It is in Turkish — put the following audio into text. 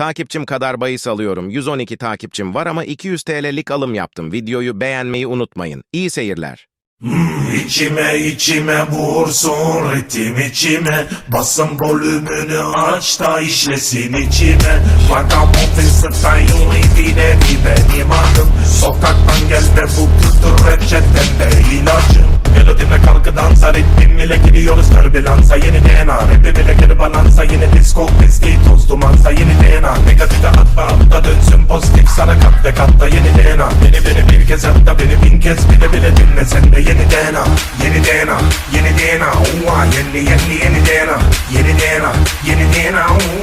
Takipçim kadar bahis alıyorum. 112 takipçim var ama 200 TL'lik alım yaptım. Videoyu beğenmeyi unutmayın. İyi seyirler. İçime içime vursun ritim içime Basın volümünü aç da işlesin içime Vagabond freestyle bir benim adım Sokaktan gel ve bu kültür reçetemde ilacım türbülansa Yeni DNA rapim ile geri balansa Yeni disco viski toz dumansa Yeni DNA negatife atma altta dönsün pozitif. Sana kat ve katta yeni DNA Beni beni bir kez hatta beni bin kez bile bile dinle. Sen de yeni DNA Yeni DNA yeni DNA Uva yeni yeni yeni DNA Yeni DNA yeni DNA Yeni